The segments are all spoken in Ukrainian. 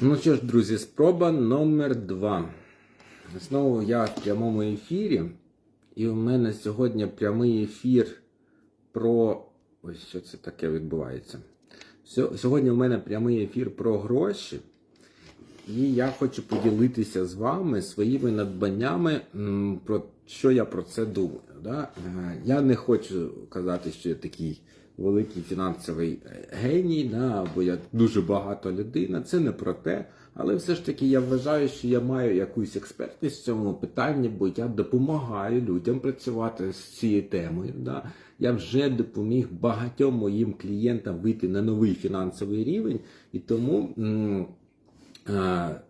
Ну що ж, друзі, спроба номер два. Знову я в прямому ефірі, і у мене сьогодні прямий ефір про. Ось що це таке відбувається. Сьогодні у мене прямий ефір про гроші. І я хочу поділитися з вами своїми надбаннями, про що я про це думаю. Да? Е, Я не хочу казати, що я такий великий фінансовий е, геній, да, або я дуже багата людина. Це не про те. Але все ж таки я вважаю, що я маю якусь експертність в цьому питанні, бо я допомагаю людям працювати з цією темою. Да? Я вже допоміг багатьом моїм клієнтам вийти на новий фінансовий рівень, і тому. Е,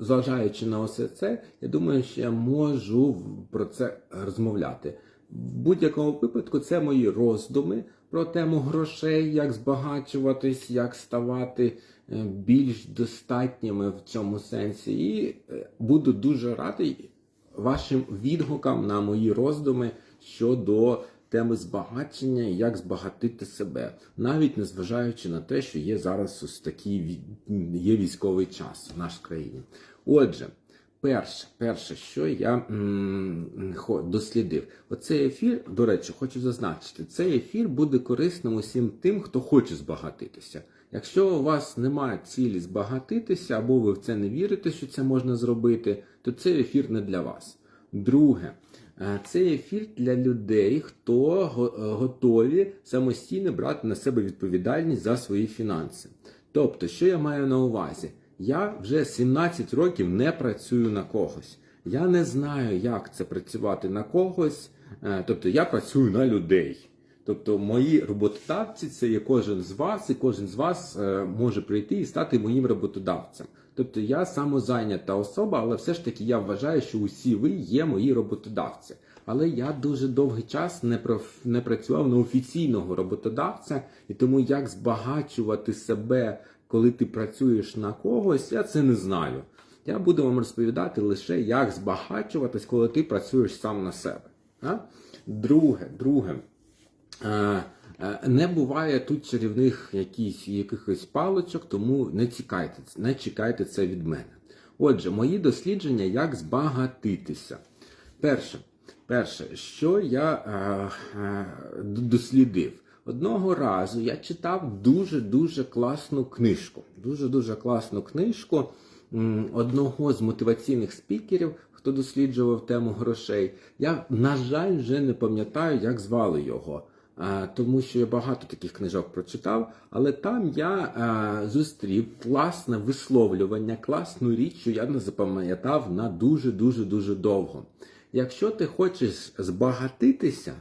Зважаючи на все це, я думаю, що я можу про це розмовляти. В будь-якому випадку це мої роздуми про тему грошей, як збагачуватись, як ставати е, більш достатніми в цьому сенсі. І е, буду дуже радий вашим відгукам на мої роздуми щодо теми збагачення і як збагатити себе, навіть незважаючи на те, що є зараз ось такий є військовий час в нашій країні. Отже, перше, перше, що я дослідив, оцей ефір, до речі, хочу зазначити, цей ефір буде корисним усім тим, хто хоче збагатитися. Якщо у вас немає цілі збагатитися, або ви в це не вірите, що це можна зробити, то цей ефір не для вас. Друге, е, це ефір для людей, хто е, готові самостійно брати на себе відповідальність за свої фінанси. Тобто, що я маю на увазі? Я вже 17 років не працюю на когось. Я не знаю, як це працювати на когось. Е, Тобто я працюю на людей. Тобто мої роботодавці це є кожен з вас, і кожен з вас е, може прийти і стати моїм роботодавцем. Тобто я самозайнята особа, але все ж таки я вважаю, що усі ви є мої роботодавці. Але я дуже довгий час не не працював на офіційного роботодавця, і тому як збагачувати себе, коли ти працюєш на когось, я це не знаю. Я буду вам розповідати лише, як збагачуватись, коли ти працюєш сам на себе. Друге, друге. Е, е, Не буває тут чарівних якісь, якихось паличок, тому не чекайте, не чекайте це від мене. Отже, мої дослідження, як збагатитися. Перше, перше що я е, е, дослідив. Одного разу я читав дуже-дуже класну книжку. Дуже-дуже класну книжку одного з мотиваційних спікерів, хто досліджував тему грошей. Я, на жаль, вже не пам'ятаю, як звали його. Тому що я багато таких книжок прочитав, але там я зустрів класне висловлювання, класну річ, що я не запам'ятав на дуже дуже дуже довго. Якщо ти хочеш збагатитися,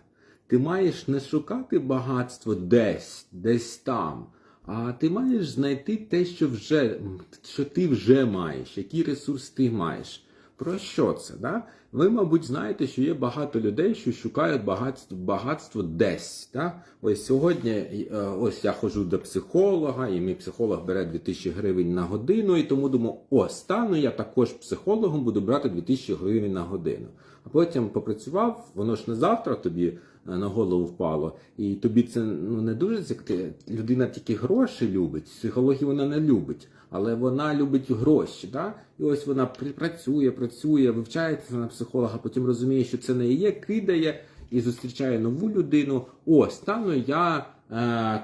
ти маєш не шукати багатство десь, десь там, а ти маєш знайти те, що вже що ти вже маєш, який ресурс ти маєш. Про що це? Да? Ви, мабуть, знаєте, що є багато людей, що шукають багатство, багатство десь. Да? Ось сьогодні е, ось я ходжу до психолога, і мій психолог бере 2000 гривень на годину, і тому думаю, о, стану я також психологом, буду брати 2000 гривень на годину. А потім попрацював, воно ж не завтра тобі е, на голову впало, і тобі це ну, не дуже цікаве. Людина тільки гроші любить, психологію вона не любить, але вона любить гроші. Да? І ось вона працює, працює, вивчається на психолога, потім розуміє, що це не є, кидає і зустрічає нову людину. О, стану я е,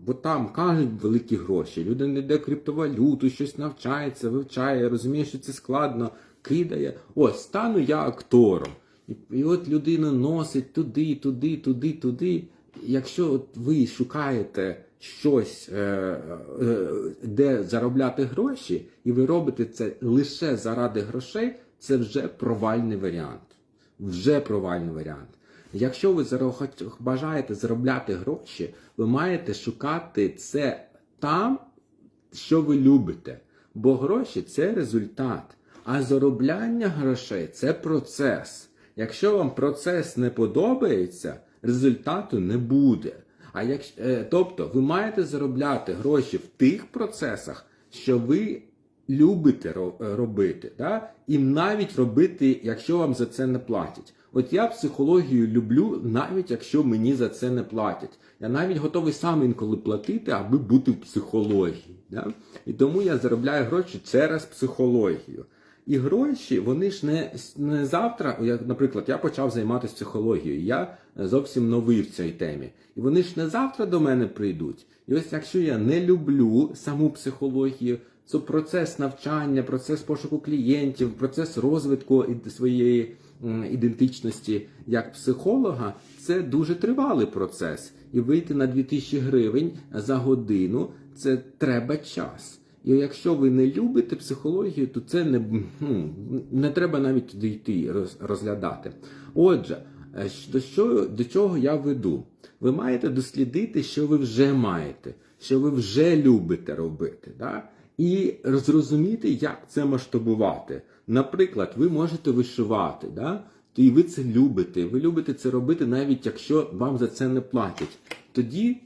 бо там кажуть великі гроші. Людина йде криптовалюту, щось навчається, вивчає, розуміє, що це складно, кидає. О, стану я актором. І, і от людина носить туди, туди, туди, туди. Якщо от ви шукаєте щось, е, е, де заробляти гроші, і ви робите це лише заради грошей, це вже провальний варіант. Вже провальний варіант. Якщо ви бажаєте заробляти гроші, ви маєте шукати це там, що ви любите. Бо гроші це результат. А заробляння грошей це процес. Якщо вам процес не подобається, результату не буде. А якщо, е, тобто ви маєте заробляти гроші в тих процесах, що ви любите е, робити, да? і навіть робити, якщо вам за це не платять. От я психологію люблю, навіть якщо мені за це не платять. Я навіть готовий сам інколи платити, аби бути в психології. Да? І тому я заробляю гроші через психологію. І гроші, вони ж не, не завтра, як, наприклад, я почав займатися психологією, я зовсім новий в цій темі. І вони ж не завтра до мене прийдуть. І ось якщо я не люблю саму психологію, це процес навчання, процес пошуку клієнтів, процес розвитку своєї ідентичності як психолога, це дуже тривалий процес. І вийти на 2000 гривень за годину це треба час. І якщо ви не любите психологію, то це не, ну, не треба навіть туди йти розглядати. Отже, е, до, що, до чого я веду? Ви маєте дослідити, що ви вже маєте, що ви вже любите робити. Да? І зрозуміти, як це масштабувати. Наприклад, ви можете вишивати, да? і ви це любите. Ви любите це робити, навіть якщо вам за це не платять. Тоді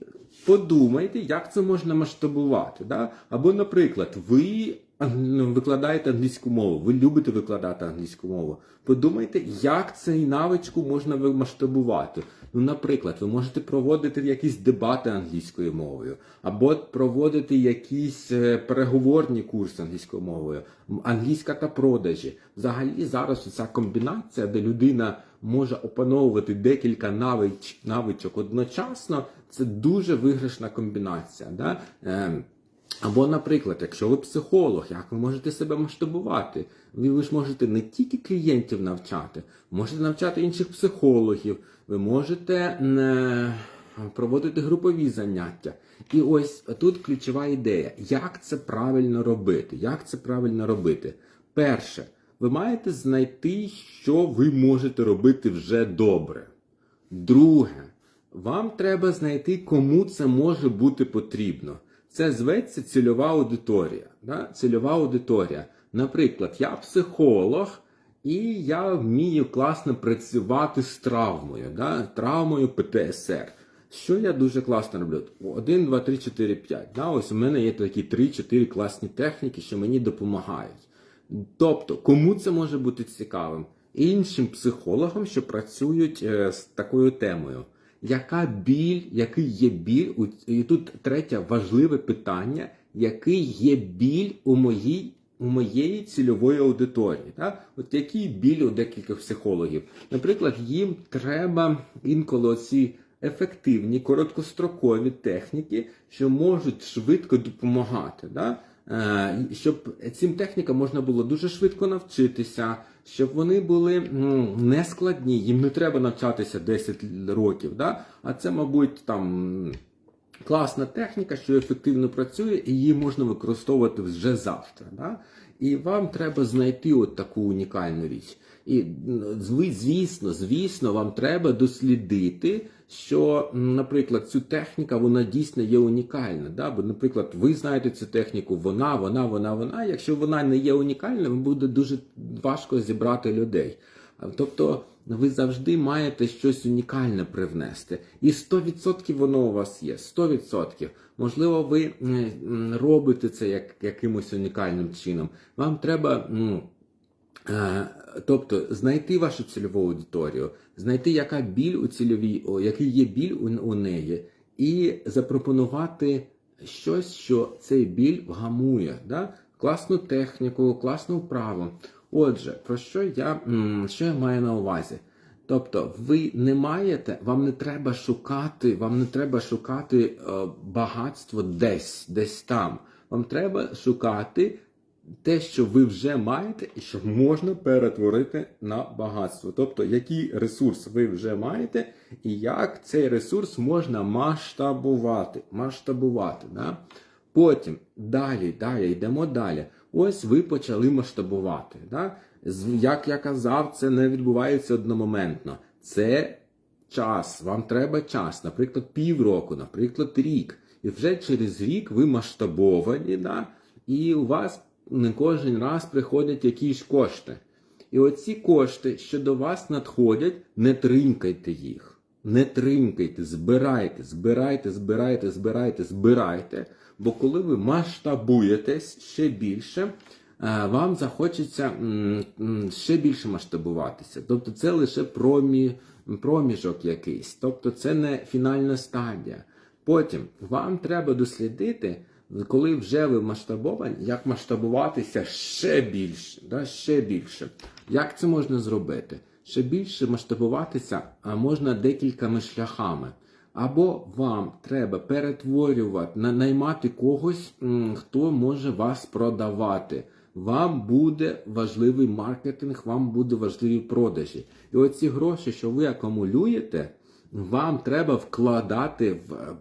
подумайте, як це можна масштабувати. Да? Або, наприклад, ви викладаєте англійську мову, ви любите викладати англійську мову. Подумайте, як цей навичку можна масштабувати. Ну, наприклад, ви можете проводити якісь дебати англійською мовою, або проводити якісь е, переговорні курси англійською мовою, англійська та продажі. Взагалі зараз ця комбінація, де людина може опановувати декілька навич, навичок одночасно, це дуже виграшна комбінація. Да? Або, наприклад, якщо ви психолог, як ви можете себе масштабувати? Ви, ви ж можете не тільки клієнтів навчати, можете навчати інших психологів, ви можете е, проводити групові заняття. І ось тут ключова ідея, як це правильно робити. Як це правильно робити? Перше, ви маєте знайти, що ви можете робити вже добре. Друге, вам треба знайти, кому це може бути потрібно. Це зветься цільова аудиторія. Да? Цільова аудиторія. Наприклад, я психолог, і я вмію класно працювати з травмою, да? травмою ПТСР. Що я дуже класно роблю? 1, 2, 3, 4, 5. Да? Ось у мене є такі 3-4 класні техніки, що мені допомагають. Тобто, кому це може бути цікавим? Іншим психологам, що працюють е, з такою темою. Яка біль, який є біль? І тут третє важливе питання: який є біль у моїй у моєї цільової аудиторії? Так? От який біль у декількох психологів? Наприклад, їм треба інколи оці ефективні, короткострокові техніки, що можуть швидко допомагати. Да? Е, щоб цим технікам можна було дуже швидко навчитися, щоб вони були нескладні, не складні, їм не треба навчатися 10 років. Да? А це, мабуть, там класна техніка, що ефективно працює, і її можна використовувати вже завтра. Да? І вам треба знайти от таку унікальну річ. І звісно, звісно, вам треба дослідити, що, наприклад, цю техніка вона дійсно є унікальна. Да? Бо, наприклад, ви знаєте цю техніку, вона, вона, вона, вона. Якщо вона не є унікальною, буде дуже важко зібрати людей. Тобто ви завжди маєте щось унікальне привнести. І 100% воно у вас є. 100%. Можливо, ви робите це як, якимось унікальним чином. Вам треба. ну, Тобто знайти вашу цільову аудиторію, знайти, яка біль у цільовій, який є біль у, у неї, і запропонувати щось, що цей біль вгамує. Да? Класну техніку, класну вправу. Отже, про що я, що я маю на увазі? Тобто, ви не маєте, вам не треба шукати, вам не треба шукати е, багатство десь, десь там. Вам треба шукати те, що ви вже маєте, і що можна перетворити на багатство. Тобто, який ресурс ви вже маєте, і як цей ресурс можна масштабувати. масштабувати да? Потім далі, далі, йдемо далі. Ось ви почали масштабувати. Да? Як я казав, це не відбувається одномоментно. Це час. Вам треба час, наприклад, півроку, наприклад, рік. І вже через рік ви масштабовані, да? і у вас не кожен раз приходять якісь кошти. І оці кошти, що до вас надходять, не тринкайте їх. Не тринкайте, збирайте, збирайте, збирайте, збирайте, збирайте. Бо коли ви масштабуєтесь ще більше, е, вам захочеться ще більше масштабуватися. Тобто це лише промі, проміжок якийсь. Тобто це не фінальна стадія. Потім вам треба дослідити, коли вже ви масштабовані, як масштабуватися ще більше, да, ще більше. Як це можна зробити? Ще більше масштабуватися можна декількома шляхами. Або вам треба перетворювати, наймати когось, хто може вас продавати. Вам буде важливий маркетинг, вам буде важливі продажі. І оці гроші, що ви акумулюєте, вам треба вкладати в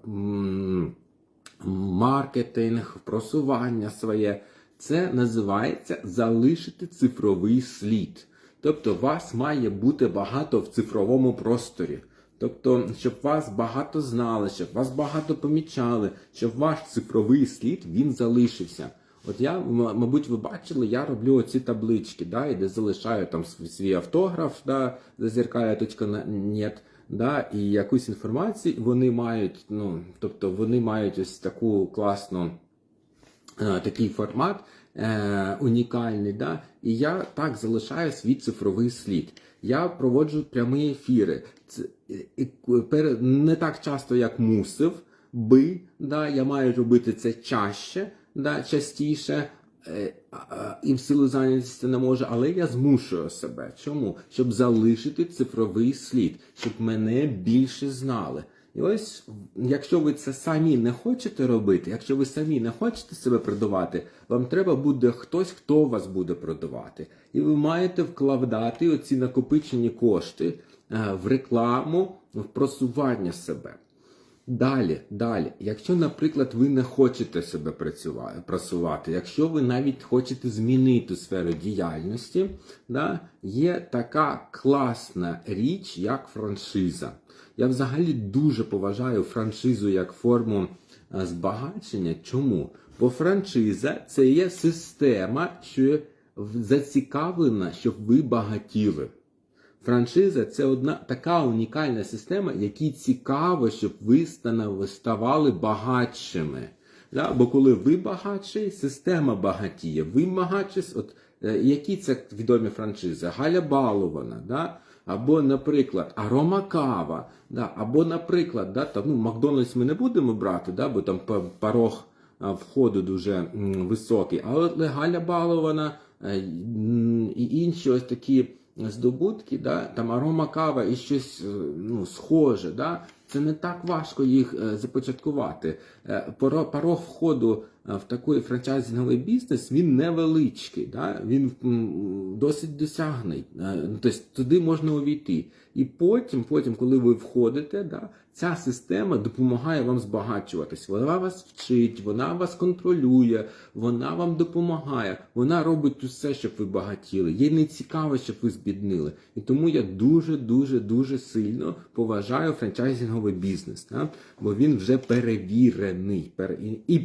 маркетинг, просування своє. Це називається залишити цифровий слід. Тобто вас має бути багато в цифровому просторі. Тобто, щоб вас багато знали, щоб вас багато помічали, щоб ваш цифровий слід він залишився. От я, мабуть, ви бачили, я роблю оці таблички, да, і де залишаю там свій, автограф, да, зазіркає.нет, да, і якусь інформацію вони мають, ну, тобто вони мають ось таку класну е, такий формат е, унікальний, да? і я так залишаю свій цифровий слід. Я проводжу прямі ефіри. Це, не так часто, як мусив би. Да? Я маю робити це чаще, да? частіше. Е, І в силу зайнятості не можу, але я змушую себе. Чому? Щоб залишити цифровий слід, щоб мене більше знали. І ось, якщо ви це самі не хочете робити, якщо ви самі не хочете себе продавати, вам треба буде хтось, хто вас буде продавати. І ви маєте вкладати оці накопичені кошти е, в рекламу, в просування себе. Далі, далі, якщо, наприклад, ви не хочете себе працювати, якщо ви навіть хочете змінити сферу діяльності, да, є така класна річ, як франшиза. Я взагалі дуже поважаю франшизу як форму е, збагачення. Чому? Бо франшиза це є система, що зацікавлена, щоб ви багатіли. Франшиза це одна така унікальна система, якій цікаво, щоб ви ставали багатшими. Да? Бо коли ви багатший, система багатіє. Ви багатші, от е, які це відомі франшизи? Галя Балована, да? або, наприклад, Арома Кава, да? або, наприклад, да, там, ну, Макдональдс ми не будемо брати, да? бо там порог входу дуже м, високий. Але Галя Балована е, і інші ось такі здобутки, да? там арома кава і щось е, ну, схоже. Да? Це не так важко їх е, започаткувати. Е, поро- Порог входу в такий франчайзинговий бізнес він невеличкий, да? він досить досягний. Е, ну, Тобто туди можна увійти. І потім, потім, коли ви входите, да, ця система допомагає вам збагачуватись. Вона вас вчить, вона вас контролює, вона вам допомагає, вона робить усе, щоб ви багатіли. Їй не цікаво, щоб ви збіднили. І тому я дуже, дуже, дуже сильно поважаю франчайзинговий бізнес, да? бо він вже перевірений. І- І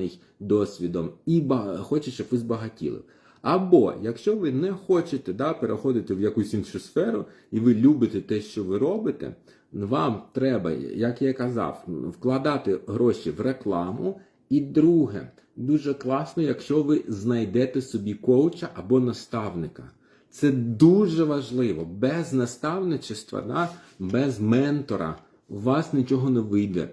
перевірений досвідом, і хоче, щоб ви збагатіли. Або якщо ви не хочете да, переходити в якусь іншу сферу, і ви любите те, що ви робите, вам треба, як я казав, вкладати гроші в рекламу. І друге, дуже класно, якщо ви знайдете собі коуча або наставника. Це дуже важливо. Без наставничества, да, без ментора у вас нічого не вийде.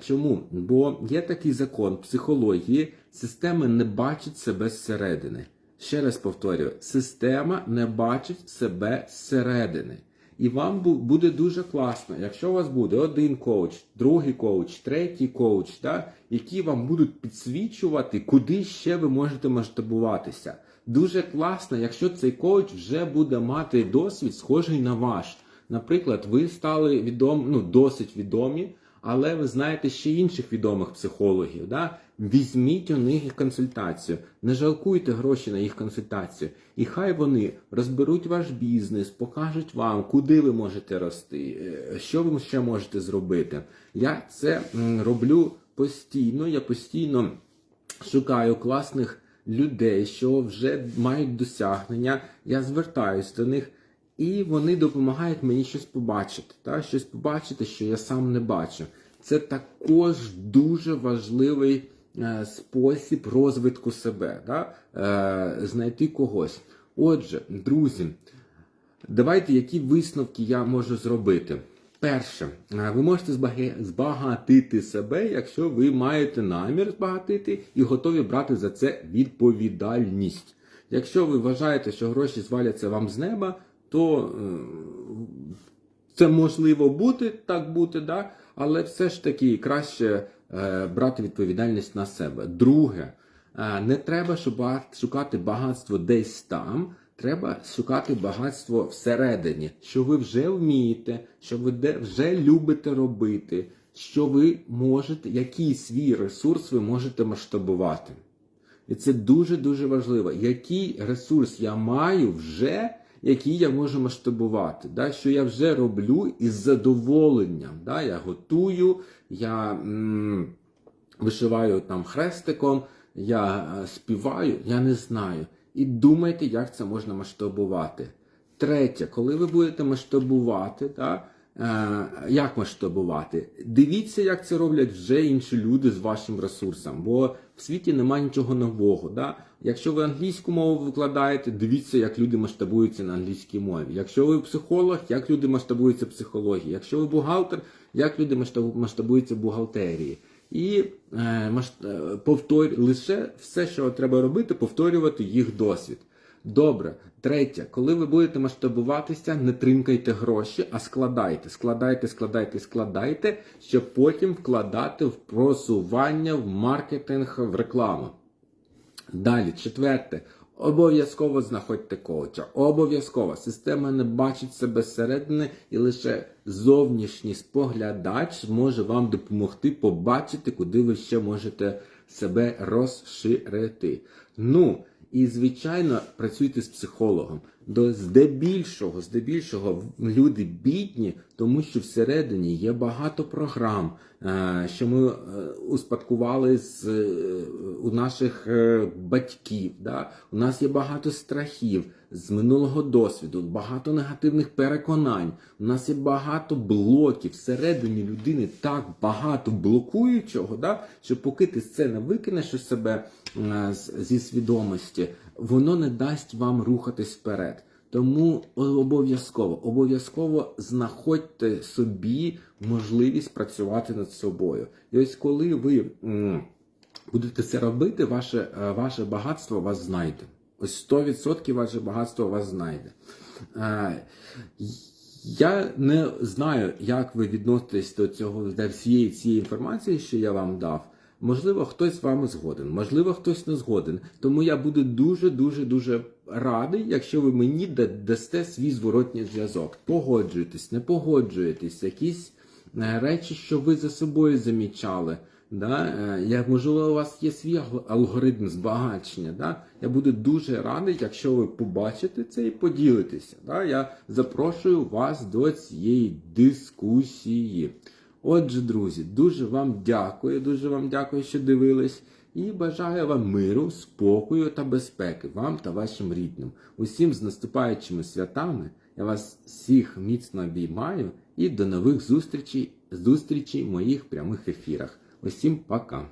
Чому? Бо є такий закон психології, система не бачить себе зсередини. Ще раз повторюю, система не бачить себе зсередини. І вам буде дуже класно, якщо у вас буде один коуч, другий коуч, третій коуч, да, які вам будуть підсвічувати, куди ще ви можете масштабуватися. Дуже класно, якщо цей коуч вже буде мати досвід, схожий на ваш. Наприклад, ви стали відом, ну, досить відомі, але ви знаєте ще інших відомих психологів. Да? Візьміть у них консультацію, не жалкуйте гроші на їх консультацію. І хай вони розберуть ваш бізнес, покажуть вам, куди ви можете рости, е, що ви ще можете зробити. Я це роблю постійно, я постійно шукаю класних людей, що вже мають досягнення. Я звертаюсь до них. І вони допомагають мені щось побачити, та? щось побачити, що я сам не бачу. Це також дуже важливий е, спосіб розвитку себе, да? е, знайти когось. Отже, друзі, давайте які висновки я можу зробити. Перше, е, ви можете збагатити себе, якщо ви маєте намір збагатити і готові брати за це відповідальність. Якщо ви вважаєте, що гроші зваляться вам з неба, то е, це можливо бути, так бути, да? але все ж таки краще е, брати відповідальність на себе. Друге, е, не треба шукати багатство десь там. Треба шукати багатство всередині, що ви вже вмієте, що ви вже любите робити, що ви можете, який свій ресурс ви можете масштабувати. І це дуже-дуже важливо. Який ресурс я маю вже, який я можу масштабувати, да? що я вже роблю із задоволенням. Да? Я готую, я м, вишиваю там хрестиком, я е, співаю, я не знаю. І думайте, як це можна масштабувати. Третє, коли ви будете масштабувати, да, як масштабувати? Дивіться, як це роблять вже інші люди з вашим ресурсом, бо в світі немає нічого нового. Да? Якщо ви англійську мову викладаєте, дивіться, як люди масштабуються на англійській мові. Якщо ви психолог, як люди масштабуються психології. Якщо ви бухгалтер, як люди масштаб- масштабуються бухгалтерії. І е, е, повтор... лише все, що треба робити, повторювати їх досвід. Добре, третє, коли ви будете масштабуватися, не тримкайте гроші, а складайте, складайте, складайте, складайте, щоб потім вкладати в просування, в маркетинг, в рекламу. Далі, четверте. Обов'язково знаходьте коуча. Обов'язково. Система не бачить себе зсередини і лише зовнішній споглядач може вам допомогти побачити, куди ви ще можете себе розширити. Ну, і, звичайно, працюйте з психологом. До здебільшого, здебільшого люди бідні, тому що всередині є багато програм, е, що ми е, успадкували з е, у наших батьків. Да? У нас є багато страхів з минулого досвіду, багато негативних переконань. У нас є багато блоків всередині людини, так багато блокуючого, да? що поки ти це не викинеш із себе з- зі свідомості, воно не дасть вам рухатись вперед. Тому обов'язково, обов'язково знаходьте собі можливість працювати над собою. І ось коли ви будете це робити, ваше, е, ваше багатство вас знайде. Ось 100% ваше багатство вас знайде. Е, Я не знаю, як ви відноситесь до цього до всієї цієї інформації, що я вам дав. Можливо, хтось з вами згоден, можливо, хтось не згоден. Тому я буду дуже, дуже, дуже радий, якщо ви мені дасте свій зворотній зв'язок. Погоджуєтесь, не погоджуєтесь, якісь е, речі, що ви за собою замічали. Да? е, Я, можливо, у вас є свій алгоритм збагачення. Да? Я буду дуже радий, якщо ви побачите це і поділитеся. Да? Я запрошую вас до цієї дискусії. Отже, друзі, дуже вам дякую, дуже вам дякую, що дивились. І бажаю вам миру, спокою та безпеки вам та вашим рідним. Усім з наступаючими святами. Я вас всіх міцно обіймаю і до нових зустрічей, зустрічей в моїх прямих ефірах. Усім пока!